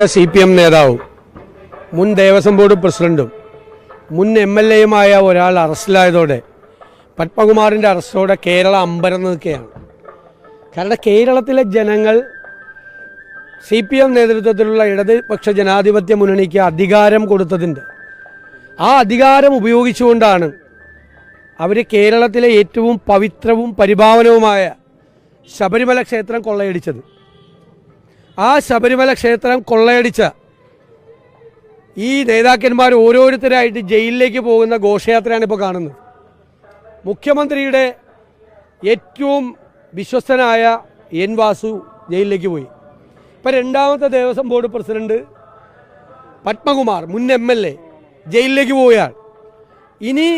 C P M നേതാവും മുൻ Devaswom board പ്രസിഡന്റും മുൻ എം എൽ എയുമായ ഒരാൾ അറസ്റ്റിലായതോടെ പത്മകുമാറിന്റെ അറസ്റ്റോടെ കേരളം അമ്പരന്ന് നിൽക്കുകയാണ്. കാരണം കേരളത്തിലെ ജനങ്ങൾ സി പി എം നേതൃത്വത്തിലുള്ള ഇടതുപക്ഷ ജനാധിപത്യ മുന്നണിക്ക് അധികാരം കൊടുത്തതിന്റെ ആ അധികാരം ഉപയോഗിച്ചുകൊണ്ടാണ് അവർ കേരളത്തിലെ ഏറ്റവും പവിത്രവും പരിഭാവനവുമായ ശബരിമല ക്ഷേത്രം കൊള്ളയടിച്ചത്. ആ ശബരിമല ക്ഷേത്രം കൊള്ളയടിച്ച ഈ നേതാക്കന്മാർ ഓരോരുത്തരായിട്ട് ജയിലിലേക്ക് പോകുന്ന ഘോഷയാത്രയാണ് ഇപ്പോൾ കാണുന്നത്. മുഖ്യമന്ത്രിയുടെ ഏറ്റവും വിശ്വസ്തനായ എൻ വാസു ജയിലിലേക്ക് പോയി. ഇപ്പം രണ്ടാമത്തെ ദേവസ്വം ബോർഡ് പ്രസിഡന്റ് പത്മകുമാർ മുൻ എം എൽ എ ജയിലിലേക്ക് പോവുകയാണ്. ഇനി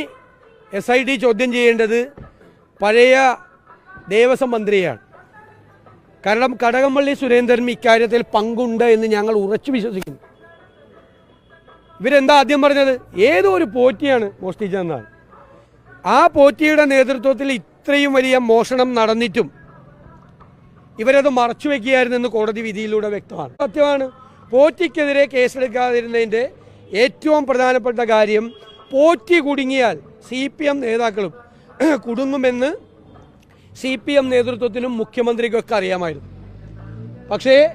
എസ് ഐ ടി ചോദ്യം ചെയ്യേണ്ടത് പഴയ ദേവസ്വം മന്ത്രിയാണ്. കാരണം കടകംപള്ളി സുരേന്ദ്രൻ ഇക്കാര്യത്തിൽ പങ്കുണ്ട് എന്ന് ഞങ്ങൾ ഉറച്ചു വിശ്വസിക്കുന്നു. ഇവരെന്താ ആദ്യം പറഞ്ഞത്? ഏതോ ഒരു പോറ്റിയാണ് മോഷ്ടിച്ചതെന്നാണ് ആ പോറ്റിയുടെ നേതൃത്വത്തിൽ ഇത്രയും വലിയ മോഷണം നടന്നിട്ടും ഇവരത് മറച്ചു വെക്കുകയായിരുന്നെന്ന് കോടതി വിധിയിലൂടെ വ്യക്തമാണ്. സത്യമാണ് പോറ്റിക്കെതിരെ കേസെടുക്കാതിരുന്നതിന്റെ ഏറ്റവും പ്രധാനപ്പെട്ട കാര്യം പോറ്റി കുടുങ്ങിയാൽ സി പി എം നേതാക്കളും കുടുങ്ങുമെന്ന് സി പി എം നേതൃത്വത്തിനും മുഖ്യമന്ത്രിക്കൊക്കെ അറിയാമായിരുന്നു. പക്ഷേ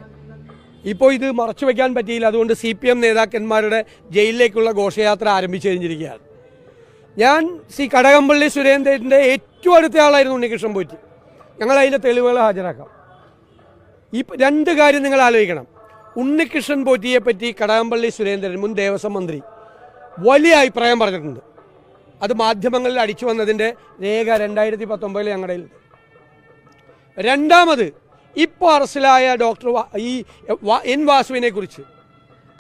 ഇപ്പോൾ ഇത് മറച്ചു വയ്ക്കാൻ പറ്റിയില്ല. അതുകൊണ്ട് സി പി എം നേതാക്കന്മാരുടെ ജയിലിലേക്കുള്ള ഘോഷയാത്ര ആരംഭിച്ചു കഴിഞ്ഞിരിക്കുകയാണ്. ഞാൻ സി കടകംപള്ളി സുരേന്ദ്രന്റെ ഏറ്റവും അടുത്ത ആളായിരുന്നു ഉണ്ണികൃഷ്ണൻ പോറ്റി. ഞങ്ങൾ അതിന്റെ തെളിവുകൾ ഹാജരാക്കാം. ഈ രണ്ട് കാര്യം നിങ്ങൾ ആലോചിക്കണം. ഉണ്ണികൃഷ്ണൻ പോറ്റിയെ പറ്റി കടകംപള്ളി സുരേന്ദ്രൻ മുൻ ദേവസ്വം മന്ത്രി വലിയ അഭിപ്രായം പറഞ്ഞിട്ടുണ്ട്. അത് മാധ്യമങ്ങളിൽ അടിച്ചു വന്നതിന്റെ രേഖ രണ്ടായിരത്തി പത്തൊമ്പതിൽ ഞങ്ങളുടെ രണ്ടാമത് ഇപ്പോൾ അറസ്റ്റിലായ ഡോക്ടർ ഈ എൻ വാസുവിനെ കുറിച്ച്.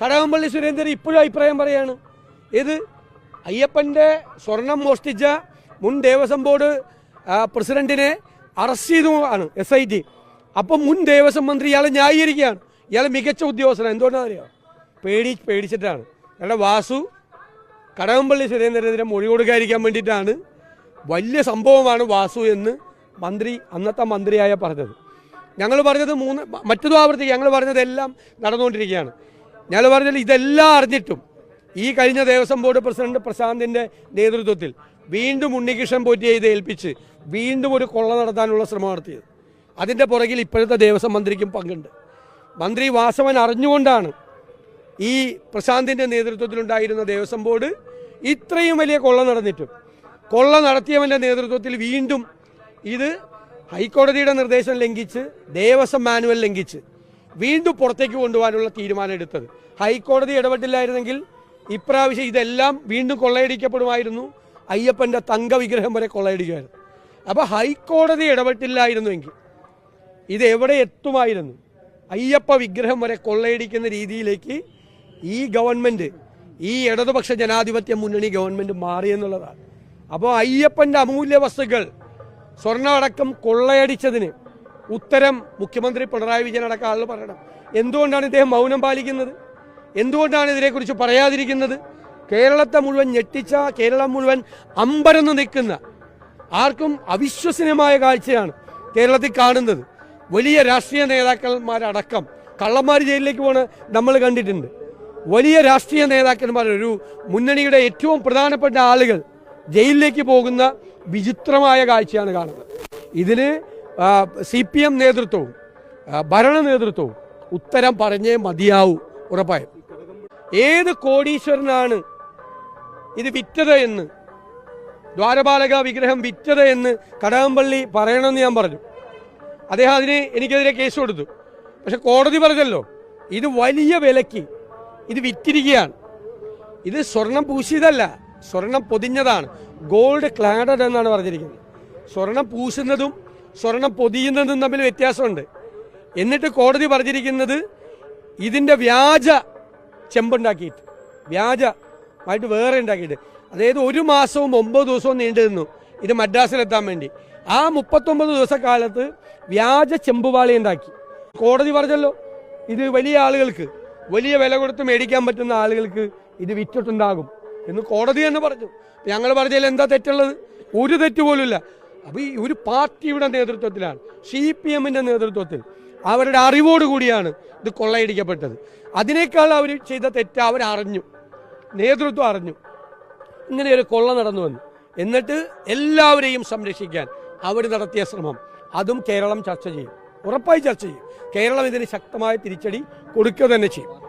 കടകംപള്ളി സുരേന്ദ്രൻ ഇപ്പോഴും അഭിപ്രായം പറയാണ്. ഇത് അയ്യപ്പന്റെ സ്വർണം മോഷ്ടിച്ച മുൻ ദേവസ്വം ബോർഡ് പ്രസിഡന്റിനെ അറസ്റ്റ് ചെയ്തു ആണ് എസ് ഐ ടി അപ്പം മുൻ ദേവസ്വം മന്ത്രി ഇയാളെ ന്യായീകരിക്കുകയാണ്. ഇയാൾ മികച്ച ഉദ്യോഗസ്ഥനാണ്. എന്തുകൊണ്ടാണ് അറിയോ? പേടി പേടിച്ചിട്ടാണ്. ഇയാളുടെ വാസു കടകംപള്ളി സുരേന്ദ്രനെതിരെ മൊഴി കൊടുക്കാതിരിക്കാൻ വേണ്ടിയിട്ടാണ്. വലിയ സംഭവമാണ് വാസു എന്ന് മന്ത്രി അന്നത്തെ മന്ത്രിയായ പറഞ്ഞത്. ഞങ്ങൾ പറഞ്ഞത് മൂന്ന് മറ്റതും ആവർത്തിക്കുക ഞങ്ങൾ പറഞ്ഞതെല്ലാം നടന്നുകൊണ്ടിരിക്കുകയാണ്. ഞങ്ങൾ പറഞ്ഞത് ഇതെല്ലാം അറിഞ്ഞിട്ടും ഈ കഴിഞ്ഞ ദേവസ്വം ബോർഡ് പ്രസിഡന്റ് പ്രശാന്തിന്റെ നേതൃത്വത്തിൽ വീണ്ടും ഉണ്ണികൃഷ്ണൻ പോറ്റിയെ ഇത് ഏൽപ്പിച്ച് വീണ്ടും ഒരു കൊള്ള നടത്താനുള്ള ശ്രമം നടത്തിയത്. അതിന്റെ പുറകിൽ ഇപ്പോഴത്തെ ദേവസ്വം മന്ത്രിക്കും പങ്കുണ്ട്. മന്ത്രി വാസവൻ അറിഞ്ഞുകൊണ്ടാണ് ഈ പ്രശാന്തിന്റെ നേതൃത്വത്തിലുണ്ടായിരുന്ന ദേവസ്വം ബോർഡ് ഇത്രയും വലിയ കൊള്ള നടന്നിട്ടും. കൊള്ള നടത്തിയവന്റെ നേതൃത്വത്തിൽ വീണ്ടും ഇത് ഹൈക്കോടതിയുടെ നിർദ്ദേശം ലംഘിച്ച് ദേവസ്വം മാനുവൽ ലംഘിച്ച് വീണ്ടും പുറത്തേക്ക് കൊണ്ടുപോകാനുള്ള തീരുമാനം എടുത്തത്. ഹൈക്കോടതി ഇടപെട്ടില്ലായിരുന്നെങ്കിൽ ഇപ്രാവശ്യം ഇതെല്ലാം വീണ്ടും കൊള്ളയടിക്കപ്പെടുമായിരുന്നു. അയ്യപ്പന്റെ തങ്കവിഗ്രഹം വരെ കൊള്ളയടിക്കുമായിരുന്നു. അപ്പോൾ ഹൈക്കോടതി ഇടപെട്ടില്ലായിരുന്നുവെങ്കിൽ ഇത് എവിടെ എത്തുമായിരുന്നു? അയ്യപ്പ വിഗ്രഹം വരെ കൊള്ളയടിക്കുന്ന രീതിയിലേക്ക് ഈ ഗവൺമെന്റ് ഈ ഇടതുപക്ഷ ജനാധിപത്യ മുന്നണി ഗവൺമെന്റ് മാറിയെന്നുള്ളതാണ് അപ്പോൾ അയ്യപ്പന്റെ അമൂല്യ വസ്തുക്കൾ സ്വർണമടക്കം കൊള്ളയടിച്ചതിന് ഉത്തരം മുഖ്യമന്ത്രി പിണറായി വിജയൻ അടക്കം ആളുകൾ പറയണം. എന്തുകൊണ്ടാണ് ഇദ്ദേഹം മൗനം പാലിക്കുന്നത്? എന്തുകൊണ്ടാണ് ഇതിനെക്കുറിച്ച് പറയാതിരിക്കുന്നത്? കേരളത്തെ മുഴുവൻ ഞെട്ടിച്ച കേരളം മുഴുവൻ അമ്പരന്ന് നിൽക്കുന്ന ആർക്കും അവിശ്വസനീയമായ കാഴ്ചയാണ് കേരളത്തിൽ കാണുന്നത്. വലിയ രാഷ്ട്രീയ നേതാക്കന്മാരടക്കം കള്ളന്മാർ ജയിലിലേക്ക് പോണ നമ്മൾ കണ്ടിട്ടുണ്ട്. വലിയ രാഷ്ട്രീയ നേതാക്കന്മാർ ഒരു മുന്നണിയുടെ ഏറ്റവും പ്രധാനപ്പെട്ട ആളുകൾ ജയിലിലേക്ക് പോകുന്ന വിചിത്രമായ കാഴ്ചയാണ് കാണുന്നത്. ഇതിന് സി പി എം നേതൃത്വവും ഭരണ നേതൃത്വവും ഉത്തരം പറഞ്ഞേ മതിയാവൂ ഉറപ്പായും. ഏത് കോടീശ്വരനാണ് ഇത് വിറ്റത് എന്ന് ദ്വാരപാലക വിഗ്രഹം വിറ്റത് എന്ന് കടകംപള്ളി പറയണമെന്ന് ഞാൻ പറഞ്ഞു. അദ്ദേഹം അതിന് എനിക്കെതിരെ കേസ് കൊടുത്തു. പക്ഷെ കോടതി പറഞ്ഞല്ലോ ഇത് വലിയ വിലയ്ക്ക് ഇത് വിറ്റിരിക്കുകയാണ്. ഇത് സ്വർണം പൂശിയതല്ല സ്വർണം പൊതിഞ്ഞതാണ്. ഗോൾഡ് ക്ലാഡഡ് എന്നാണ് പറഞ്ഞിരിക്കുന്നത്. സ്വർണം പൂശുന്നതും സ്വർണം പൊതിയുന്നതും തമ്മിൽ വ്യത്യാസമുണ്ട്. എന്നിട്ട് കോടതി പറഞ്ഞിരിക്കുന്നത് ഇതിന്റെ വ്യാജ ചെമ്പുണ്ടാക്കിയിട്ട് വ്യാജമായിട്ട് വേറെ ഉണ്ടാക്കിയിട്ട്. അതായത് ഒരു മാസവും ഒമ്പത് ദിവസവും നീണ്ടു നിന്നു ഇത് മദ്രാസിലെത്താൻ വേണ്ടി. ആ മുപ്പത്തൊമ്പത് ദിവസക്കാലത്ത് വ്യാജ ചെമ്പുപാളി ഉണ്ടാക്കി. കോടതി പറഞ്ഞല്ലോ ഇത് വലിയ ആളുകൾക്ക് വലിയ വില കൊടുത്ത് മേടിക്കാൻ പറ്റുന്ന ആളുകൾക്ക് ഇത് വിറ്റിട്ടുണ്ടാകും. എന്ന് കോടതി തന്നെ പറഞ്ഞു. ഞങ്ങൾ പറഞ്ഞതിൽ എന്താ തെറ്റുള്ളത്? ഒരു തെറ്റ് പോലുമില്ല. അപ്പോൾ ഈ ഒരു പാർട്ടിയുടെ നേതൃത്വത്തിലാണ് സി പി എമ്മിന്റെ നേതൃത്വത്തിൽ അവരുടെ അറിവോടുകൂടിയാണ് ഇത് കൊള്ളയടിക്കപ്പെട്ടത്. അതിനേക്കാൾ അവർ ചെയ്ത തെറ്റ് അവരറിഞ്ഞു നേതൃത്വം അറിഞ്ഞു. ഇങ്ങനെ ഒരു കൊള്ള നടന്നു വന്നു. എന്നിട്ട് എല്ലാവരെയും സംരക്ഷിക്കാൻ അവർ നടത്തിയ ശ്രമം. അതും കേരളം ചർച്ച ചെയ്യും. ഉറപ്പായി ചർച്ച ചെയ്യും. കേരളം ഇതിന് ശക്തമായ തിരിച്ചടി കൊടുക്കുക തന്നെ ചെയ്യും.